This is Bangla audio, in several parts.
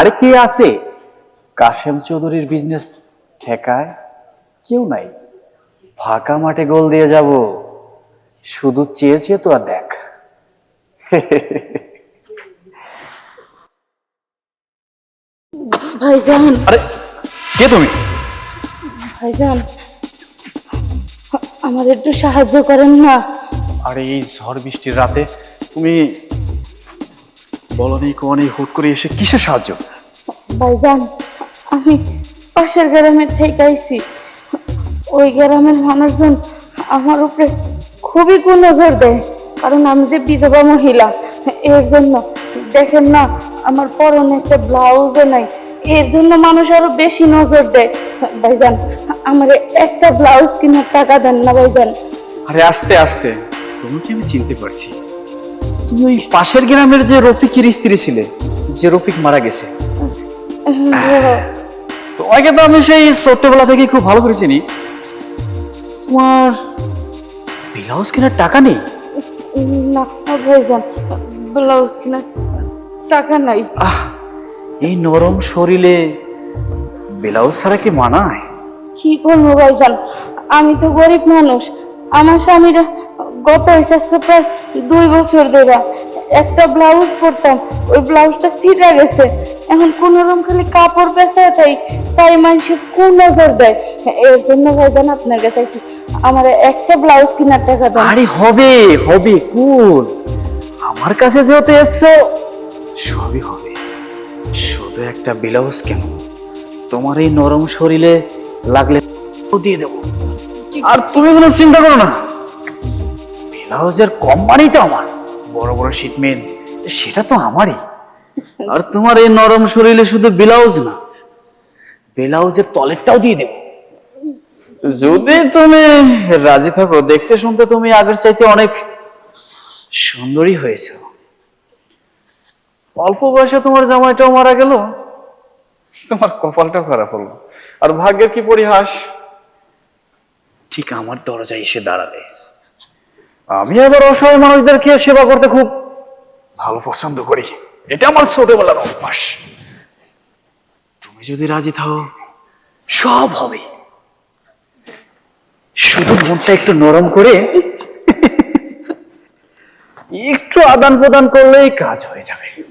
আরে কে আছে? কাশেম চৌধুরীর বিজনেস ঠেকায় কেউ নাই। ফাঁকা মাঠে গোল দিয়ে যাব। শুধু চেয়েছে তো আর দেখ। ভাইজান। আরে কে তুমি? ভাইজান আমার একটু সাহায্য করেন না। আরে এই ঝড় বৃষ্টির রাতে তুমি বলনি কোনি হুট করে এসে কিসের সাহায্য? ভাইজান আমি পাশের গ্রামে থেকে আইছি। ওই গ্রামের মানুষজন আমার উপরে খুবই কুনজর দেয় কারণ আমি যে বিধবা মহিলা এর জন্য দেখেন না আমার পরনে একটা ব্লাউজও নাই। এর জন্য মানুষ আরও বেশি নজর দেয়। ভাইজান আমার একটা ব্লাউজ কেনার টাকা দেন না ভাইজান। আরে আস্তে আস্তে তোমাকে আমি চিনতে পারছি। তুমি ওই পাশের গ্রামের যে রফিকের স্ত্রী ছিলে যে রফিক মারা গেছে। তোমাকে তো আমি সেই ছোট্টবেলা থেকে খুব ভালো করে চিনি। তোমার ব্লাউজ কেনার টাকা নেই? না ভাইজান ব্লাউজ কেনার টাকা নাই। আহ এই নরম শরীরে ব্লাউজ ছাড়া কি মানায়? কি করব ভাইজান? আমি তো গরিব মানুষ। আমার স্বামীরা গত হয়েছে প্রায় দুই বছর ধরে। একটা ব্লাউজ পরতাম ওই ব্লাউজটা ছিঁড়ে গেছে। এখন কোন রকম খালি কাপড় পেঁচায় তাই তাই মানুষের কোন নজর দেয়? এর জন্য ভাইজান আপনার কাছে আইছি আমার একটা ব্লাউজ কেনার টাকা দেন। আরে হবে হবে কোন? আমার কাছে যেহেতু এসছো সবই হবে। শুধু একটা ব্লাউজ কেন? তোমার এই নরম শরীরে লাগলে দিয়ে দেবো। আর তুমি কোনো চিন্তা করো না। ব্লাউজের কোম্পানি তো আমার। বড় বড় শিটমেন সেটা তো আমারই। আর তোমার এই নরম শরীরে শুধু ব্লাউজ না ব্লাউজের তলেরটাও দিয়ে দেবো। যদি তুমি রাজি থাকো দেখতে শুনতে তুমি আগের চাইতে অনেক সুন্দরী হয়েছে। অল্প বয়সে তোমার জামাইটাও মারা গেল। তোমার কপালটা খারাপ হলো। আর ভাগ্যের কি পরিহাস? ঠিক আমার দরজায় এসে দাঁড়ালে। আমি আবার অসহায় মানুষদেরকে সেবা করতে খুব ভালো পছন্দ করি। এটা আমার ছোটবেলার অভ্যাস। তুমি যদি রাজি থাও সব হবে। শুধু মনটা একটু নরম করে একটু আদান প্রদান করলেই কাজ হয়ে যাবে।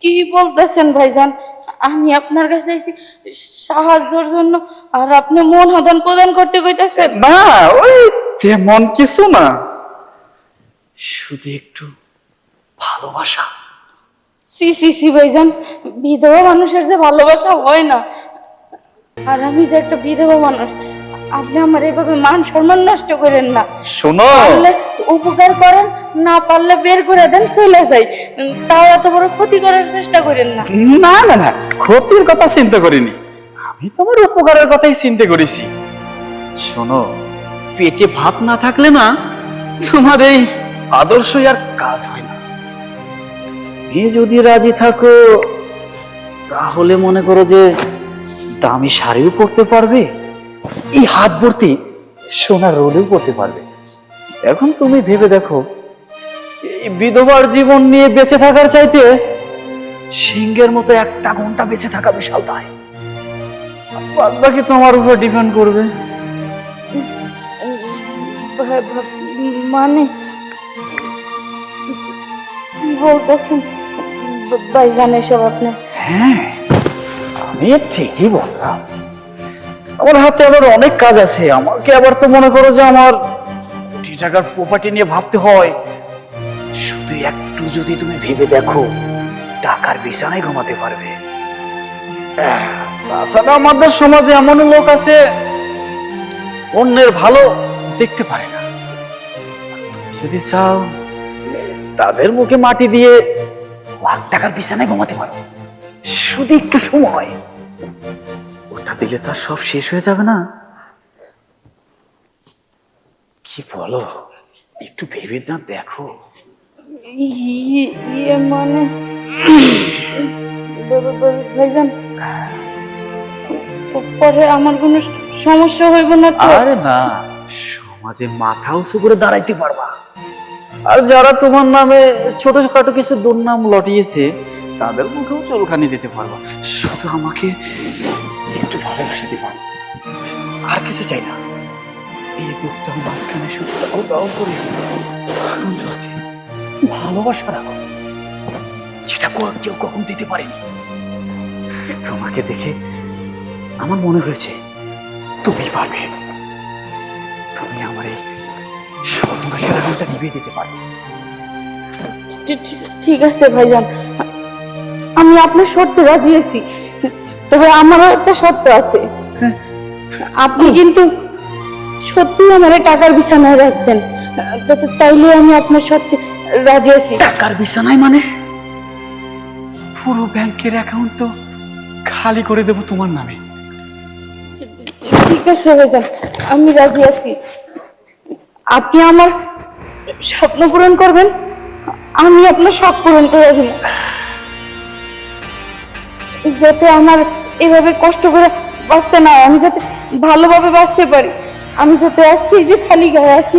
কি- বলতেছেন ভাইজান? আমি আপনার কাছে আইছি সাহায্যের জন্য আর আপনি মন আদান প্রদান করতে কইতাছেন? না ওই তেমন কিছু না। শুধু একটু ভালোবাসা? সি সি সি ভাইজান বিধবা মানুষের যে ভালোবাসা হয় না। আর আমি যে একটা বিধবা মানুষ আপনি আমার এভাবে মান সম্মান নষ্ট করেন না। শোনো। পারলে উপকার করেন না পারলে বের করে দেন চলে যাই। তাও এত বড় ক্ষতি করার চেষ্টা করেন না। না না না ক্ষতির কথা চিন্তা করিনি। আমি তোমার উপকারের কথাই চিন্তা করেছি। শোনো পেটে ভাত না থাকলে না তোমার এই আদর্শই আর কাজ হয় না। মেয়ে যদি রাজি থাকো, তাহলে মনে করো যে দামি শাড়িও পরতে পারবে, এই হাত ভর্তি সোনার রোলেও পরতে পারবে। এখন তুমি ভেবে দেখো বিধবার জীবন নিয়ে বেঁচে থাকার চাইতে সিংহের মতো একটা ঘণ্টা বেঁচে থাকা বিশাল দায়। বাদ বাকি তোমার উপর ডিপেন্ড করবে। মানে বলতেছেন ভাইজান এসব আপনি। হ্যাঁ আমি ঠিকই বললাম। আমার হাতে আবার অনেক কাজ আছে। আমাকে আবার তো মনে করো যে আমার কোটি টাকার প্রপার্টি নিয়ে ভাবতে হয়। শুধু একটু যদি তুমি ভেবে দেখো, টাকার বিছানায় ঘুমাতে পারবে। তাছাড়া আমাদের সমাজে এমন লোক আছে, অন্যের ভালো দেখতে পারে না। যদি চাও তাদের মুখে মাটি দিয়ে লাখ টাকার বিছানায় ঘুমাতে পারো। শুধু একটু সময়। ওটা দিলে তার সব শেষ হয়ে যাবে না। কি বলো? একটু ভেবে না দেখো। ইয়ে মানে? ব- ভাইজান পরে আমার কোনো সমস্যা হইব না আরে না সমাজে মাথা উঁচু করে দাঁড়াইতে পারবা। আর যারা তোমার নামে ছোটখাটো কিছু দুর্নাম লটিয়েছে, তাদের মুখেও চুলখানি দিতে পারব। শুধু আমাকে একটু ভালোবাসা দিবা। আর কিছু চাই না। এই বুকটার মাঝখানে শুধু দাও দাও করে ভালোবাসা রাখো সেটা কেউ কখন দিতে পারেনি। তোমাকে দেখে আমার মনে হয়েছে তুমি পারবে। তুমি আমার এই সর্বনাশের আগুনটা নিভিয়ে দিতে পারবে ঠিক আছে ভাইজান। আমি আপনার শর্তে রাজি আছি তবে আমারও একটা শর্ত আছে। আপনি কিন্তু সত্যি আমার টাকার বিছানায় রাখবেন তাইলে আমি আপনার শর্তে রাজি আছি। টাকার বিছানায় মানে? পুরো ব্যাংকের অ্যাকাউন্ট তো খালি করে দেবো তোমার নামে। ঠিক আছে ভাইজান আমি রাজি আছি। আপনি আমার স্বপ্ন পূরণ করবেন? আমি আপনার সব পূরণ করে দেব। যাতে আমার এভাবে কষ্ট করে বাঁচতে না হয়, আমি যাতে ভালোভাবে বাঁচতে পারি আমি যাতে এই যে খালি গায়ে আছি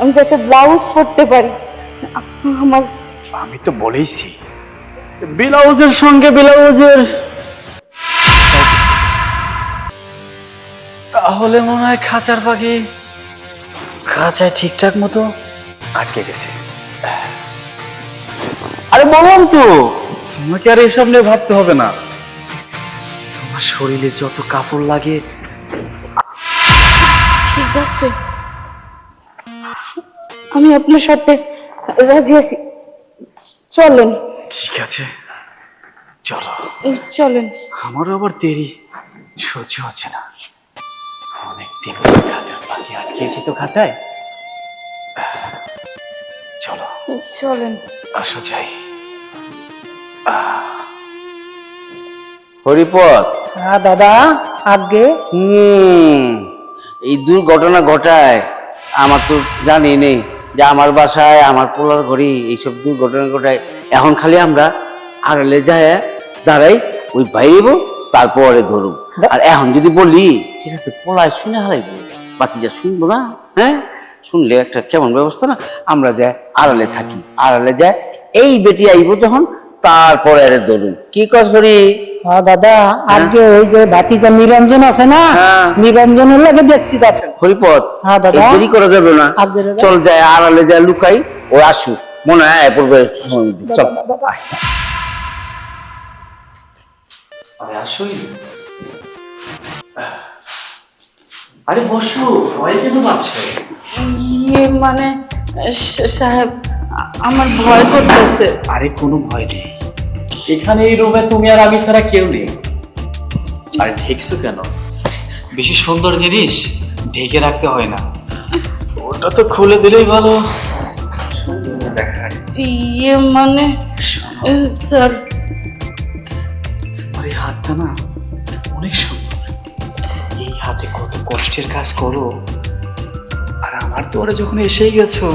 আমি যাতে ব্লাউজ পরতে পারি। আমার আমি তো বলেইছি। ব্লাউজের সঙ্গে ব্লাউজের তাহলে মনে হয় খাঁচার পাখি খাঁচায় ঠিকঠাক মতো আটকে গেছে। আরে বললাম তো তোমাকে আর এসব নিয়ে ভাবতে হবে না। তোমার শরীরে যত কাপড় লাগে ঠিক আছে। আমি আপনার সাথে রাজি আছি। চলেন। ঠিক আছে চলো। চলেন। আমারও আবার দেরি সহ্য হচ্ছে না। অনেক দিন খাঁচার পাখি আটকেছি তো খাঁচায়? চলো। চলেন। আসো যাই। হরিপথ হ্যাঁ দাদা আগে। হুম এই দুর্ঘটনা ঘটায়। আমার তো জানি নেই যে আমার বাসায় আমার পোলার ঘড়ি এইসব দুর্ঘটনা ঘটায়। এখন খালি আমরা আড়ালে যায় দাঁড়াই ওই বাইরেব তারপরে ধরুন আর এখন যদি বলি ঠিক আছে পোলায় শুনে হারাইব। বাতিজা শুনব না হ্যাঁ? শুনলে একটা কেমন ব্যবস্থা না? আমরা যাই আড়ালে থাকি আড়ালে যায় এই বেটি আইব যখন তারপরে আরে ধরুম কি কস করি হ্যাঁ দাদা আগে ওই যে ভাতিজা নিরঞ্জন আছে না হ্যাঁ। নিরঞ্জনের লাগে দেখছি দাদা হরিপথ হ্যাঁ, দাদা। দেরি করা যাবে না। চল যায় আড়ালে যায় লুকাই ও আসু মনে হয় পড়বে চল। আরে আসোই আরে বসো ভয় কেন পাচ্ছে? ইয়ে মানে সাহেব আমার ভয় করতেছে। আরে কোনো ভয় নেই। এখানে এই রুমে তুমি আর আমি ছাড়া কেউ নেই। আরে ঢেকছো কেন? বেশি সুন্দর জিনিস ঢেকে রাখতে হয় না। ওটা তো খুলে দিলেই ভালো। ইয়ে মানে স্যার। তোমার এই হাতটা না কষ্টের কাজ করো। আর আমার দুয়ারে যখন এসেই গেছো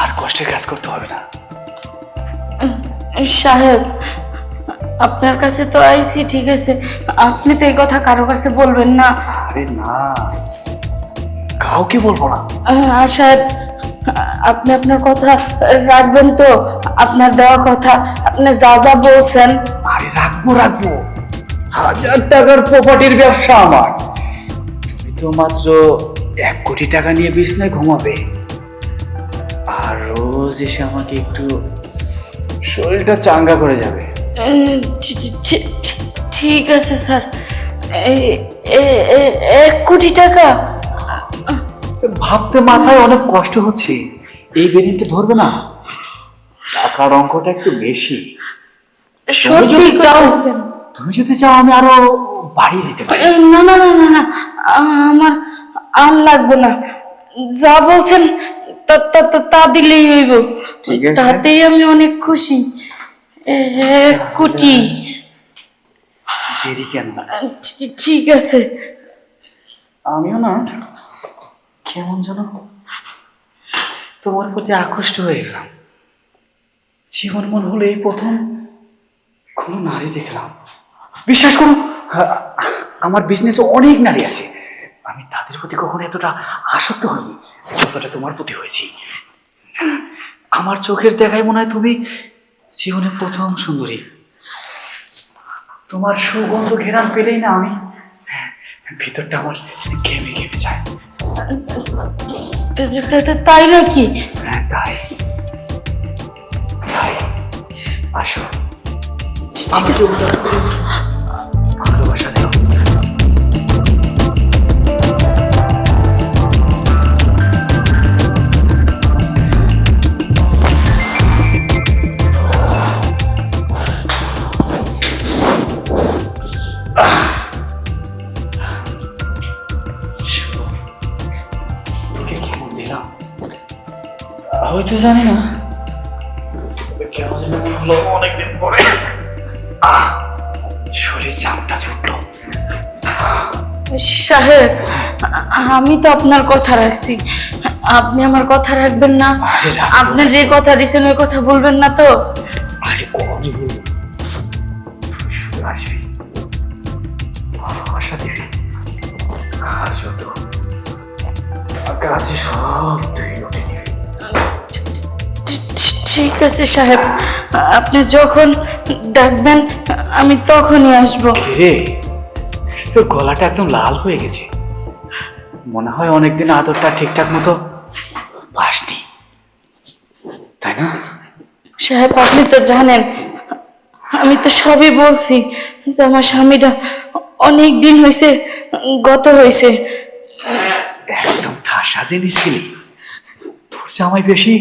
আর কষ্টের কাজ করতে হবে না। সাহেব আপনার কাছে তো আইছি ঠিক আছে। আপনি তো এই কথা কারও কাছে বলবেন না। আরে না কাউকে বলব না। আর সাহেব আপনি আপনার কথা রাখবেন তো আপনার দেওয়া কথা। আপনি যা যা বলছেন। আরে রাখব রাখব। হাজার টাকার প্রপার্টির ব্যবসা আমার। তো মাত্র এক কোটি টাকা নিয়ে বিছনায় ঘুমাবে। আর রোজ এসে আমাকে একটু শরীরটা চাঙ্গা করে যাবে। ঠিক আছে স্যার। এক কোটি টাকা। ভাবতে মাথায় অনেক কষ্ট হচ্ছে। এই বেরিনটা ধরবে না। টাকার অঙ্কটা একটু বেশি। সত্যি চাও- তুমি যদি চাও আমি আরও বাড়িয়ে দিতে পারি। না না না না না আমার আর লাগবে না। যা বলছেন তা- দিলেই হইব। তাতেই আমি অনেক খুশি। এ- এক কোটি। দেরি কেন ঠিক আছে। আমিও না কেমন যেন তোমার প্রতি আকৃষ্ট হয়ে গেলাম। জীবন মন হলো এই প্রথম কোনো নারী দেখলাম। বিশ্বাস করো আ- আমার বিজনেসে অনেক নারী আছে। আমি তাদের প্রতি কখনো এতটা আসক্ত হইনি যতটা তোমার প্রতি হয়েছি। আমার চোখের দেখায় মনে হয় তুমি জীবনে প্রথম সুন্দরী। তোমার সুগন্ধ ঘেরান পেলেই না আমি ভিতরটা আমার ঘেমে ঘেমে যায়। তাই নাকি? হ্যাঁ তাই। তাই। আসো। আমি চোখটা হয়তো জানি না। কেন যেন মনে হলো অনেকদিন পরে। আহ শরীর চাপটা ছুটলো। সাহেব আমি তো আপনার কথা রাখছি। আপনি আমার কথা রাখবেন না। আপনি যে কথা দিছেন ওই কথা বলবেন না তো। আরে কখনই বলব আসবি। ভালোবাসা দিবি। আর যত টাকা আছে সব তুই। ঠিক আছে সাহেব আপনি যখন ডাকবেন আমি তখনই আসব। রে তোর গলাটা একদম লাল হয়ে গেছে। মনে হয় অনেকদিন আদরটা ঠিকঠাক মতো পাসনি তাই না? সাহেব আপনি তো জানেন আমি তো সবই বলছি যে আমার স্বামীটা অনেক দিন হয়েছে গত হয়েছে একদম ঠাসা জিনিস ছিলি। তোর জামাই বেশি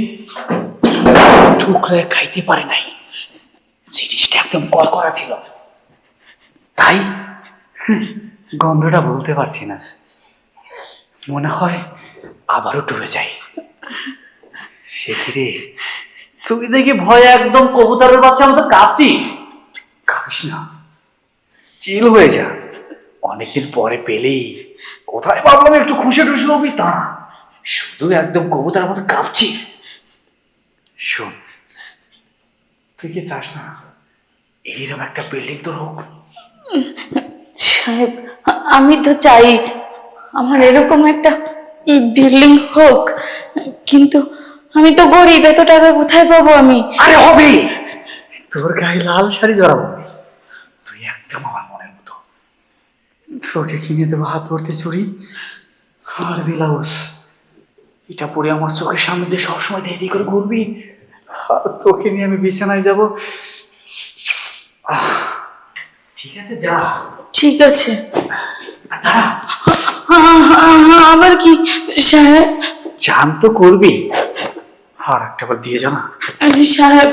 ঠুকরে খাইতে পারে নাই। জিনিসটা একদম কড়কড়া ছিল। তাই গন্ধটা বলতে পারছি না। মনে হয় আবারও ডুবে যাই। সে রে? দেখি ভয়ে একদম কবুতরের বাচ্চা মতো কাঁপছি। কাঁপিস না। চিল হয়ে যা। অনেকদিন পরে পেলেই। কোথায় ভাবলাম একটু খুশি টুসি হবি? তা শুধু একদম কবুতার মতো কাঁপছি। শোন তুই কি চাস না এইরকম একটা বিল্ডিং তোর হোক? সাহেব আমি তো চাই আমার এরকম একটা বিল্ডিং হোক কিন্তু আমি তো গরিব এত টাকা কোথায় পাবো আমি? আরে হবে! তোর গায়ে লাল শাড়ি জড়াবো। তুই একদম আমার মনের মতো। তোকে কিনে দেবো হাত ধরতে চুরি? আর ব্লাউজ এটা পরে আমার চোখের সামনে দিয়ে সবসময় দেরি করে ঘুরবি? আর তোকে নিয়ে আমি বিছানায় যাব। ঠিক আছে যা। ঠিক আছে। আবার কি? সাহেব। চান তো করবি। আর একটা বার দিয়ে জানা সাহেব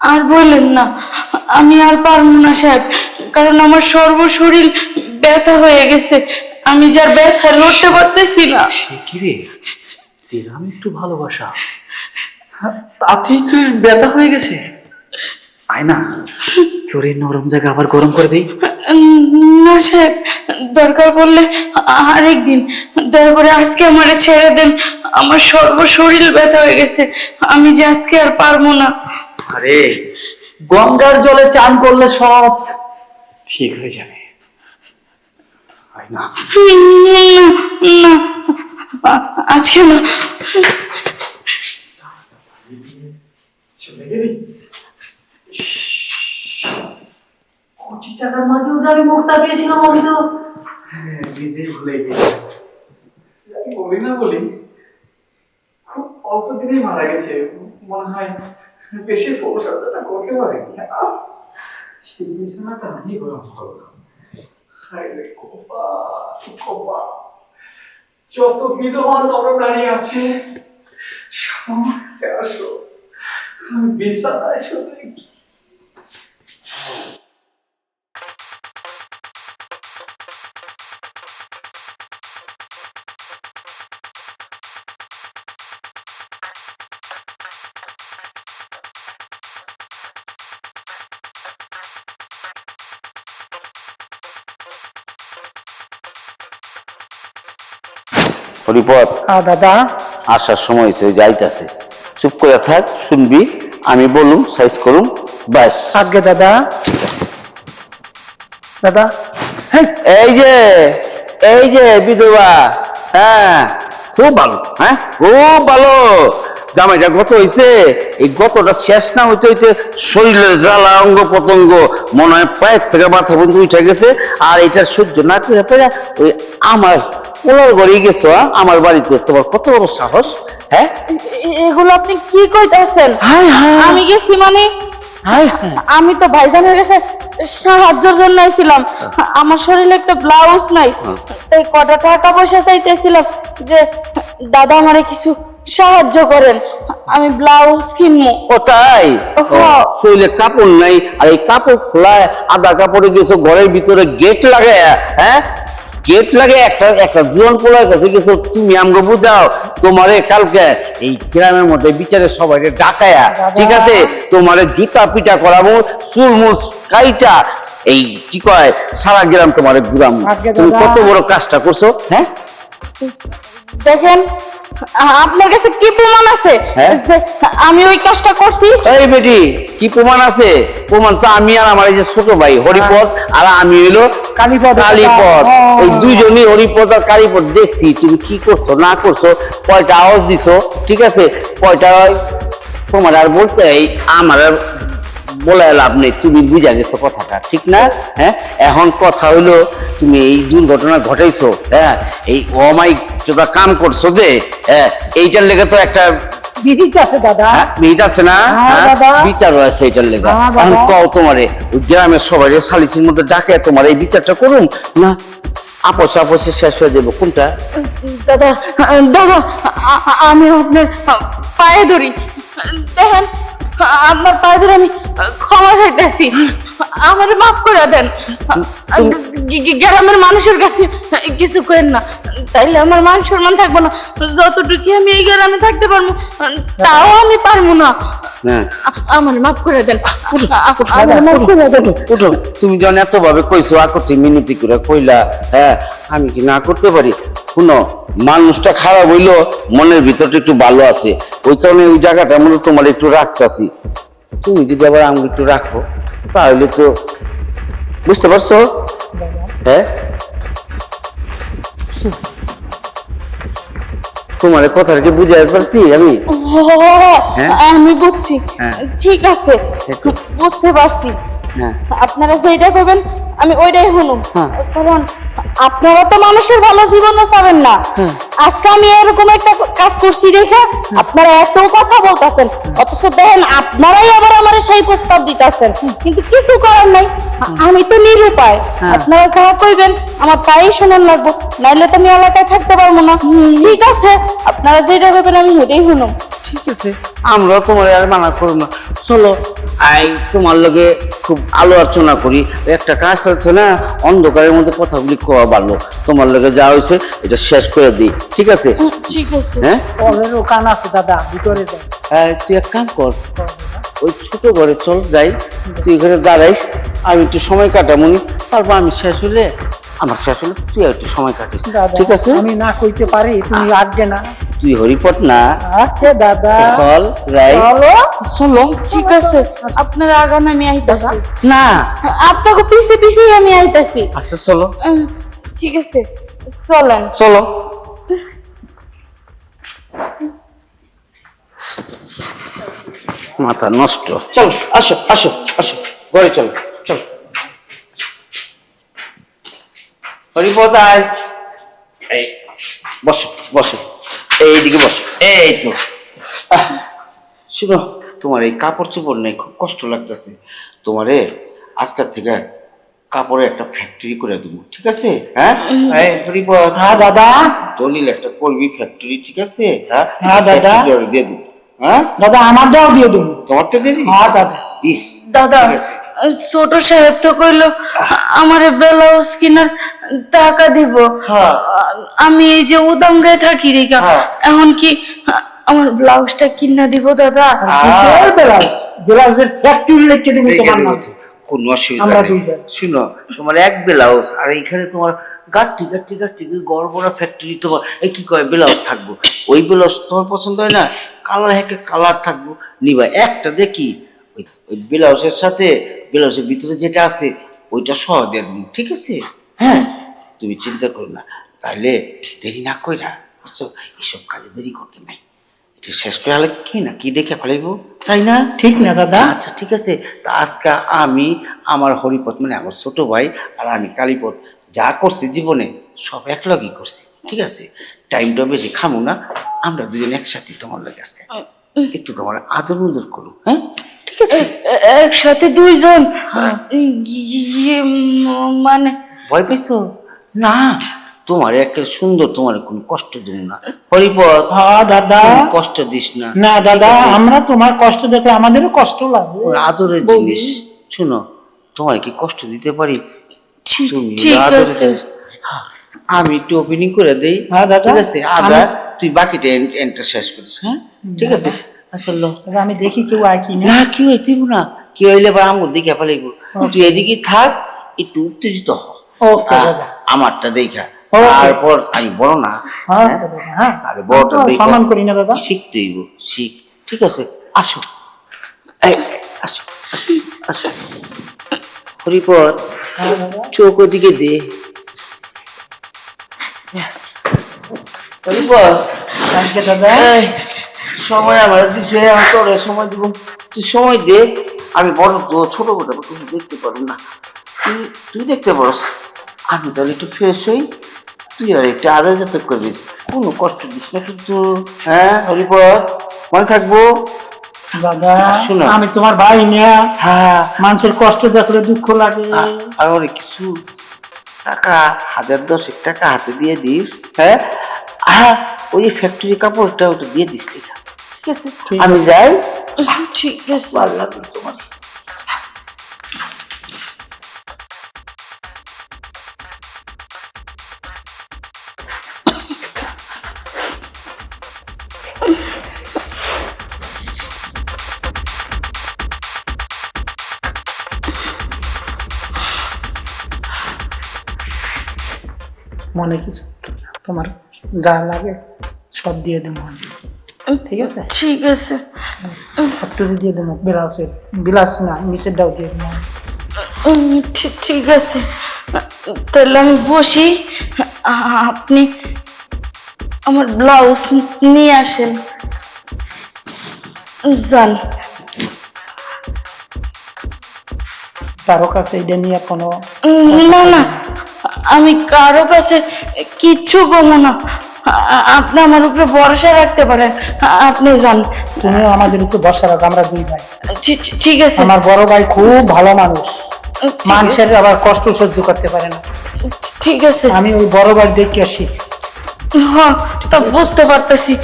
আর বললেন না। আমি আর পারব না সাহেব। কারণ আমার সর্ব শরীর ব্যথা হয়ে গেছে। আমি যার ব্যথা লড়তে পারতেছি না। সে কি রে? দিলাম একটু ভালোবাসা। তাতেই তুই ব্যথা হয়ে গেছে। আয় না এই নরম জায়গা আবার গরম করে দিই। না সাহেব দরকার পড়লে আরেকদিন দয়া করে আজকে আমারে ছেড়ে দেন। আমার সর্বশরীর ব্যথা হয়ে গেছে। আমি যে আজকে আর পারব না। আরে গঙ্গার জলে চান করলে সব ঠিক হয়ে যাবে। না না আজকে না চলে গেলি কোটি টাকার মাঝেও যে আমি মুক্তা পেয়েছিলাম আমি তো হ্যাঁ নিজেই ভুলে গেছি। বলি না বলি খুব অল্প দিনেই মারা গেছে। মনে হয় বেশি করতে আহ, সেই বিছানাটা আমি করলাম। কোপা যত বিধবা নরনারী আছে সবার কাছে আসো। আমি বিছানায় শুধু হরিপদ দাদা। আসার সময় হয়েছে যাইতাছে। চুপ করে থাক শুনবি আমি বলুম সাইজ করুম ব্যাস। আগে দাদা। ঠিক আছে। দাদা এই যে এই যে বিধবা হ্যাঁ খুব ভালো হ্যাঁ খুব ভালো। জামাইটা গত হইছে এই গতটা শেষ না হইতে হইতে শরীরের জ্বালা অঙ্গ প্রত্যঙ্গ মনে হয় পায়ের থেকে মাথা পর্যন্ত উঠে গেছে আর এটা সহ্য না করে পেরে ওই আমার ওলার ঘরেই গেছো হ্যাঁ? আমার বাড়িতে তোমার কত বড় সাহস? হ্যাঁ? এগুলো আপনি কি কইতাছেন? হায় হায় আমি গেছি মানে হায় হায় আমি তো ভাইজানের কাছে সাহায্যের জন্য আইছিলাম। আমার শরীরে একটা ব্লাউজ নাই তাই কটা টাকা পয়সা চাইতেছিলাম যে দাদা আমারে কিছু সাহায্য করেন আমি ব্লাউজ কিনবো। ও তাই? হ্যাঁ। শরীরে কাপড় নাই আর এই কাপড় খোলায় আধা কাপড়ে গেছো ঘরের ভিতরে গেট লাগে হ্যাঁ? গেট লাগে একটা একটা জুয়ান পোলার কাছে গেছো তুমি আমগো বুঝাও তোমারে কালকে এই গ্রামের মধ্যে বিচারে সবাইকে ডাকায়া ঠিক আছে? তোমারে জুতা পিটা করাবো চুল মুল কাইটা এই কি কয় সারা গ্রাম তোমারে ঘুরাম। তুমি কত বড় কাজটা করছ হ্যাঁ? দেখেন আপনার কাছে কি প্রমাণ আছে? হ্যাঁ? আমি ওই কাজটা করছি? এই বেটি কি প্রমাণ আছে? প্রমাণ তো আমি আর আমার এই যে ছোট ভাই হরিপদ আর আমি হইল কালীপদ। কালীপদ। হ্যাঁ। ওই দুইজনই হরিপদ আর কালীপদ দেখছি তুমি কি করছ না করছ কয়টা আওয়াজ দিছো ঠিক আছে? কয়টা তোমার আর বলতে আমার আর বলে লাভ নেই তুমি বুঝা গেছো কথাটা ঠিক না? হ্যাঁ? এখন কথা হইল তুমি এই দুর্ঘটনা ঘটাইছো হ্যাঁ? এই অমাইক যেটা কাম করছ যে হ্যাঁ? এইটার লেগে তো একটা কাছে দাদা। হ্যাঁ, আছে না? হ্যাঁ, হ্যাঁ? বিচারও আছে এটার লেগে। এখন কও তোমারে গ্রামের সবাই সালিসির মধ্যে ডাকে তোমার এই বিচারটা করুন না? আপোষে শেষ হয়ে যাব কোনটা? দাদা দাদা আমি আপনার পায়ে ধরি। দেখেন পায়ে ধরে আমি ক্ষমা চাইতেছি। আমার মাফ করে দেন। গ্রামের মানুষের কাছে কিছু করেন না। তাইলে আমার মান সম্মান থাকব না। যতটুকু আমি এই গ্রামে থাকতে পারব তাও আমি পারব না। হ্যাঁ। আমার মাফ করে দেন। আমার উঠো তুমি যখন এত ভাবে কইছো আকতি মিনতি করে কইলা হ্যাঁ আমি কি না করতে পারি? শুনো মানুষটা খারাপ হইল মনের ভিতরটা একটু ভালো আছে। ওই কারণে ওই জায়গাটা মধ্যে তোমার একটু রাখতাছি। তুমি যদি আবার আমি একটু রাখো তাহলে তো বুঝতে পারছ? হ্যাঁ? তোমার কথাটা কি বুঝাতে পারছি আমি? হ্যাঁ? আমি বুঝছি। হ্যাঁ। ঠিক আছে। বুঝতে পারছি। হ্যাঁ। আপনারা যেটা করবেন আমি ওইটাই হ্যাঁ। কারণ আপনারা তো মানুষের ভালো জীবনও চাবেন না। আজকে আমি এরকম একটা কাজ করছি দেখে আপনারা এত কথা বলতেছেন অথচ দেখেন আপনারাই আবার আমার সেই প্রস্তাব দিতেছেন। কিন্তু কিছু করার নাই আমি তো নিরুপায়। আপনারা যা কইবেন আমার তাই শোনার লাগবো নাইলে তো আমি এলাকায় থাকতে পারব না। ঠিক আছে আপনারা যেটা করবেন আমি হেঁটেই শুনুন ঠিক আছে আমরাও তোমার আর মানা করব না। চলো আই তোমার লগে খুব আলো আলোচনা করি। একটা কাজ আছে না অন্ধকারের মধ্যে কথাগুলি কোয়া ভালো তোমার লগে যা হয়েছে এটা শেষ করে দিই। ঠিক আছে? ঠিক আছে। হ্যাঁ? কলেরও কান আছে দাদা ভিতরে যাই। আহ, তুই এক কাম কর। ওই ছোট ঘরে চল যাই। তুই এখানে দাঁড়াইস আমি একটু সময় কাটামুনি তারপর আমি শেষ হলে আমার শেষ হলে। তুই একটু সময় কাটিস। ঠিক আছে? আমি না কইতে পারি তুমি আজ্ঞে না। তুই হরিপট না। আচ্ছা দাদা। চল যাই। চলো। চলো ঠিক আছে। আপনারা আগান আমি আইতাছি। না। আপনাকে পিছে পিছে আমি আইতাছি। আচ্ছা চলো। ঠিক আছে। চলেন। চলো। মাথা নষ্ট। চলো আসো আসো আসো। ঘরে চলো। আয় এই বসো বসো। এইদিকে বসো। এই তো। শুনো তোমার এই কাপড় চোপড় নেই খুব কষ্ট লাগতেছে। তোমারে আজকের থেকে কাপড়ের একটা ফ্যাক্টরি করে দেবো ঠিক আছে? হ্যাঁ? হ্যাঁ দাদা? দলিল একটা করবি ফ্যাক্টরি ঠিক আছে? হ্যাঁ? হ্যাঁ, দাদা। দিয়ে দেবো। হ্যাঁ? দাদা আমারটাও দিয়ে দেবো। তোমারটা দিয়ে দিবি? হ্যাঁ দাদা। দিস দাদা। ঠিক আছে। ছোট সাহেব তো কইলো আমার ব্লাউজ কিনার টাকা দিব। হ্যাঁ। আমি এই যে উদাঙ্গায় থাকি রেখা হ্যাঁ। এখন কি আমার ব্লাউজটা কিনা দিব দাদা? ব্লাউজ। ব্লাউজের ফ্যাক্টরি লিখে দেবো তোমার নাম। কোনো অসুবিধা নেই। শুনো তোমার এক ব্লাউজ আর এইখানে তোমার গাঠি গাঠি গাঠি গড় বড় ফ্যাক্টরি তোমার এই কি কয় ব্লাউজ থাকব। ওই ব্লাউজ তোমার পছন্দ হয় না? কালার হ্যাকে কালার থাকব। নিবা একটা দেখি। ওই ব্লাউজের সাথে ব্লাউজের ভিতরে যেটা আছে ওইটা সহ দিয়ে দেবো ঠিক আছে? হ্যাঁ। তুমি চিন্তা করো না তাহলে দেরি না কইরা বুঝছ? এইসব কাজে দেরি করতে নাই। এটা শেষ করে হলে কি না কি দেখে ফেলাইব? তাই না? ঠিক না দাদা? আচ্ছা ঠিক আছে। তা আজকে আমি আমার হরিপথ মানে আমার ছোট ভাই আর আমি কালীপথ যা করছি জীবনে সব একলগই করছি ঠিক আছে? টাইমটা বেশি খামু না আমরা দুজন একসাথে তোমার লাগে আজকে একটু তোমার আদর উদর করু হ্যাঁ? ঠিক আছে একসাথে দুইজন। ইয়ে, মানে ভয় পাইছো? না। তোমার একে সুন্দর তোমার কোনো কষ্ট দিন না। হরিপথ হ্যাঁ দাদা। কষ্ট দিস না। না দাদা আমরা তোমার কষ্ট দেখলে আমাদেরও কষ্ট লাগে। আদরের জিনিস। শুনো তোমার কি কষ্ট দিতে পারি? ঠিক- তুমি আদরের আছে। হ্যাঁ, আমি একটু ওপেনিং করে দেই। হ্যাঁ, দাদা। ঠিক আছে? আদা তুই বাকিটা এন্টার শেষ করিস। হ্যাঁ। ঠিক আছে? আসলে দাদা আমি দেখি কেউ আয় কি না না কি হইতে না। কি হইলে বা আমার দিকে ফেলাইব। তুই এদিকে থাক একটু উত্তেজিত হ। দাদা। আমারটা দেখা। তারপর আমি বড় না হ্যাঁ হ্যাঁ? দাদা, হ্যাঁ। আরে বড়টা দেখা। সম্মান করি না দাদা। শিখতে হইব শিখ। ঠিক আছে আসো। আসো আসো, হরিপদ হ্যাঁ চোখ ওদিকে দে। হরিপদ। দাদা? সময় আমার দিছে আমি তোরে সময় দিব। তুই সময় দে আমি বড় তো ছোট বড় কিছু দেখতে পারব না। তুই তুই দেখতে পারস। আমি তাহলে একটু ফ্রেশ হই। তুই আর একটু আদা যত করিস কোনো কষ্ট দিস না কিন্তু হ্যাঁ হরিপদ মনে থাকব? দাদা শোনো। আমি তোমার ভাই না হ্যাঁ। মানুষের কষ্ট দেখলে দুঃখ লাগে। আর অনেক কিছু টাকা হাজার দশেক টাকা হাতে দিয়ে দিস হ্যাঁ? হ্যাঁ ওই ফ্যাক্টরি কাপড়টা ওটা দিয়ে দিস লেখা ঠিক আছে। আমি যাই। ঠিক আছে। ভালো লাগল তোমার। মনে কিছু? তোমার যা লাগে সব দিয়ে দেবো। ঠিক আছে? ঠিক আছে। একটু দিয়ে দেবো বিলাসের বিলাস না নিচের ডাও দিয়ে দেবো ঠিক আছে। তাহলে আমি বসি। আপনি আমার ব্লাউজ নিয়ে আসেন। যান। কারও কাছে এটা নিয়ে কোনো না না। আমি কারও কাছে কিচ্ছু গমো না। আপনি আমার উপরে ভরসা রাখতে পারেন। আপনি যান। তুমিও আমাদের উপরে বসা রাখো আমরা দুই ভাই। ঠিক আছে। আমার বড় ভাই খুব ভালো মানুষ। মানুষের আবার কষ্ট সহ্য করতে পারে না। ঠিক আছে। আমি ওই বড় ভাই দেখে শিখছি। হ্যাঁ তা বুঝতে পারতেছি।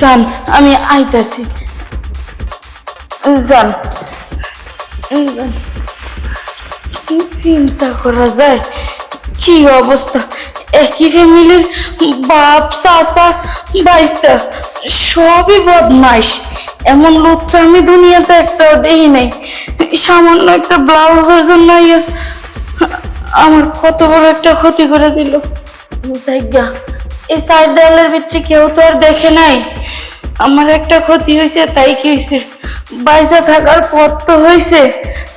যান আমি আইতাছি। যান। যান। চিন্তা করা যায়। কি অবস্থা? একই ফ্যামিলির বাপ, চাচা, বাইস্তা, সবই বদমাইশ। এমন লুচ্চা আমি দুনিয়াতে একটাও দেখি নাই। সামান্য একটা ব্লাউজের জন্য আমার কত বড় একটা ক্ষতি করে দিল। এই সাইড দেওয়ালের ভিতরে কেউ তো আর দেখে নাই। আমার একটা ক্ষতি হয়েছে, তাই কি হয়েছে? বাইসা থাকার পথ তো হয়েছে,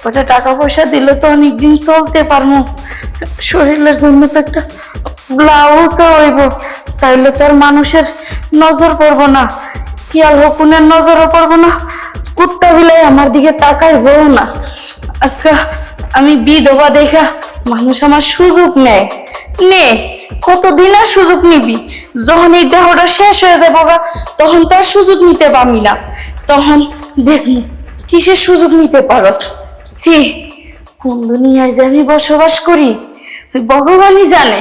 ওটা টাকা পয়সা দিলে তো অনেকদিন চলতে পারব। শরীরের জন্য তো একটা ব্লাউজও হইব। তাইলে তো আর মানুষের নজর পড়ব না। পিয়াল হকুনের নজরও পড়ব না। কুত্তা বিলাই আমার দিকে তাকাইবও না। আজকে আমি বিধবা দেখা মানুষ আমার সুযোগ নেয়। নে কতদিন আর সুযোগ নিবি? যখন এই দেহটা শেষ হয়ে যাব গা, তখন তো আর সুযোগ নিতে পারবি না। তখন দেখুন কিসের সুযোগ নিতে পারস? সে কোন দুনিয়ায় যে আমি বসবাস করি ভগবানই জানে।